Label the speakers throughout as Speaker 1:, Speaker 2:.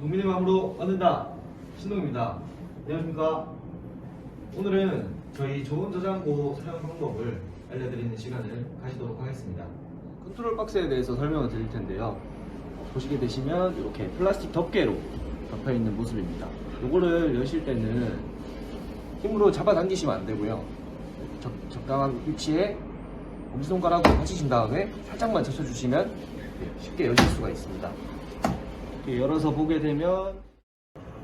Speaker 1: 농민의 마음으로 만든다. 신동입니다. 안녕하십니까? 오늘은 저희 좋은 저장고 사용 방법을 알려드리는 시간을 가지도록 하겠습니다. 컨트롤 박스에 대해서 설명을 드릴 텐데요. 보시게 되시면 이렇게 플라스틱 덮개로 덮여 있는 모습입니다. 이거를 여실 때는 힘으로 잡아당기시면 안 되고요. 적, 적당한 위치에 엄지손가락으로 받치신 다음에 살짝만 젖혀주시면 네, 쉽게 여실 수가 있습니다 이렇게 열어서 보게 되면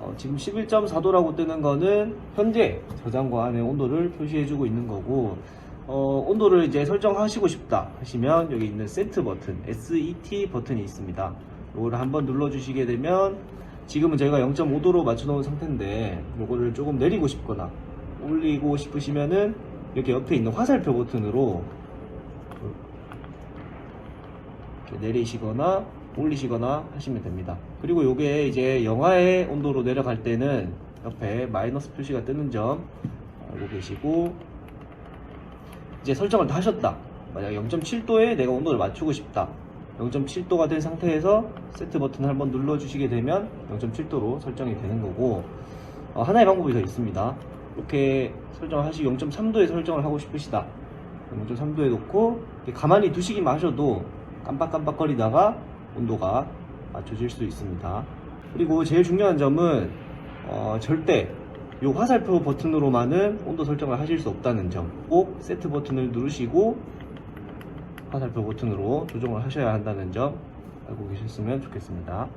Speaker 1: 어, 지금 11.4도라고 뜨는 거는 현재 저장고 안의 온도를 표시해주고 있는 거고 어, 온도를 이제 설정하시고 싶다 하시면 여기 있는 세트 버튼 SET 버튼이 있습니다. 이거를 한번 눌러주시게 되면 지금은 저희가 0.5도로 맞춰놓은 상태인데 이거를 조금 내리고 싶거나 올리고 싶으시면은 이렇게 옆에 있는 화살표 버튼으로 이렇게 내리시거나 올리시거나 하시면 됩니다. 그리고 이게 이제 영하의 온도로 내려갈 때는 옆에 마이너스 표시가 뜨는 점 알고 계시고 이제 설정을 다 하셨다. 만약 0.7도에 내가 온도를 맞추고 싶다. 0.7도가 된 상태에서 세트 버튼을 한번 눌러 주시게 되면 0.7도로 설정이 되는 거고 어, 하나의 방법이 더 있습니다. 이렇게 설정하시고 0.3도에 설정을 하고 싶으시다. 0.3도에 놓고 가만히 두시기만 하셔도 깜빡깜빡거리다가 온도가 맞춰질 수 있습니다. 그리고 제일 중요한 점은 어, 절대 이 화살표 버튼으로만은 온도 설정을 하실 수 없다는 점. 꼭 세트 버튼을 누르시고 화살표 버튼으로 조정을 하셔야 한다는 점 알고 계셨으면 좋겠습니다.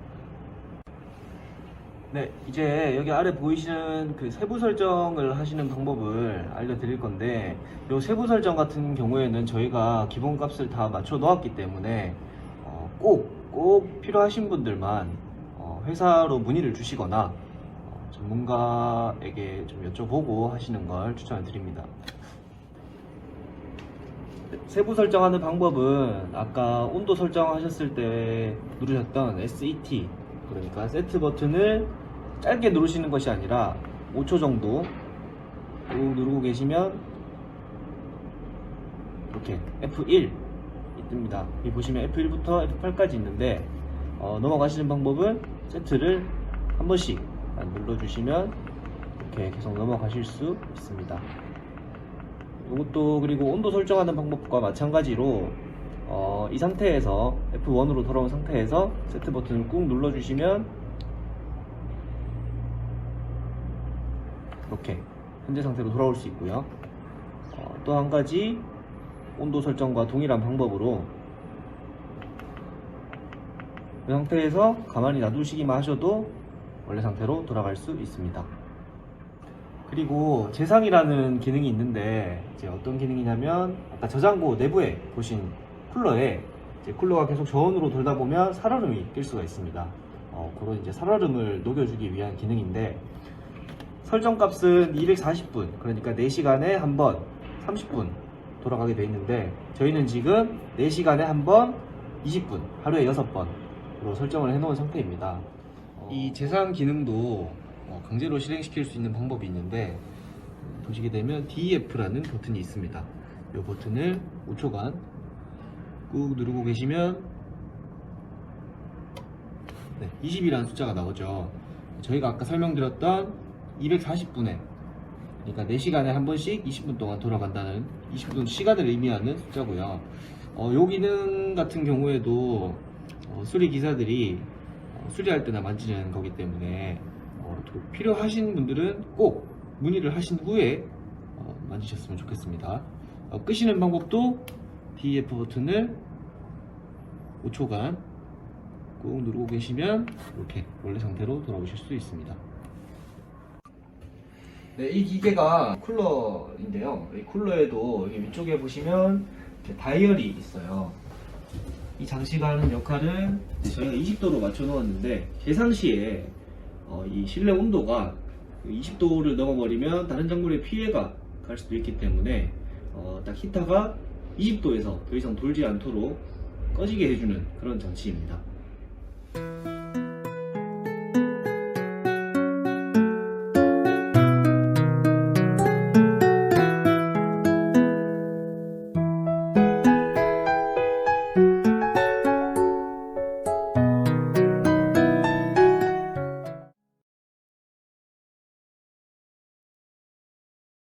Speaker 1: 네, 이제 여기 아래 보이시는 그 세부 설정을 하시는 방법을 알려드릴 건데, 이 세부 설정 같은 경우에는 저희가 기본 값을 다 맞춰 놓았기 때문에, 어, 꼭, 꼭 필요하신 분들만 어, 회사로 문의를 주시거나, 어, 전문가에게 좀 여쭤보고 하시는 걸 추천을 드립니다. 세부 설정하는 방법은 아까 온도 설정하셨을 때 누르셨던 SET 그러니까 세트 버튼을 짧게 누르시는 것이 아니라 5초 정도 꾹 누르고 계시면 이렇게 F1 뜹니다. 여기 보시면 F1부터 F8까지 있는데 어, 넘어가시는 방법은 세트를 한 번씩 눌러주시면 이렇게 계속 넘어가실 수 있습니다. 이것도 그리고 온도 설정하는 방법과 마찬가지로 어, 이 상태에서 F1으로 돌아온 상태에서 세트 버튼을 꾹 눌러주시면 이렇게 현재 상태로 돌아올 수 있고요. 어, 또한 가지 온도 설정과 동일한 방법으로 이 상태에서 가만히 놔두시기만 하셔도 원래 상태로 돌아갈 수 있습니다. 그리고 재상이라는 기능이 있는데 이제 어떤 기능이냐면 아까 저장고 내부에 보신 쿨러에 이제 쿨러가 계속 저온으로 돌다 보면 살얼음이 낄 수가 있습니다. 어, 그런 이제 살얼음을 녹여주기 위한 기능인데 설정 값은 240분 그러니까 4시간에 한 번 30분 돌아가게 돼 있는데 저희는 지금 4시간에 한 번 20분 하루에 6번으로 설정을 해 놓은 상태입니다. 어, 이 재상 기능도 어, 강제로 실행시킬 수 있는 방법이 있는데 음, 보시게 되면 DEF라는 버튼이 있습니다. 이 버튼을 5초간 꾹 누르고 계시면 네, 20이라는 숫자가 나오죠. 저희가 아까 설명드렸던 240분에 그러니까 4시간에 한 번씩 20분 동안 돌아간다는 20분 시간을 의미하는 숫자고요. 어, 요 기능 같은 경우에도 어, 수리 기사들이 어, 수리할 때나 만지는 거기 때문에 어, 또 필요하신 분들은 꼭 문의를 하신 후에 어, 만지셨으면 좋겠습니다. 어, 끄시는 방법도 DEF 버튼을 5초간 꾹 누르고 계시면 이렇게 원래 상태로 돌아오실 수 있습니다. 네, 이 기계가 쿨러인데요. 이 쿨러에도 여기 위쪽에 보시면 다이얼이 있어요. 이 장치가 하는 역할은 저희가 20도로 맞춰 놓았는데 계상 시에 어, 이 실내 온도가 20도를 넘어버리면 다른 작물에 피해가 갈 수도 있기 때문에 어, 딱 히터가 20도에서 더 이상 돌지 않도록 꺼지게 해주는 그런 장치입니다.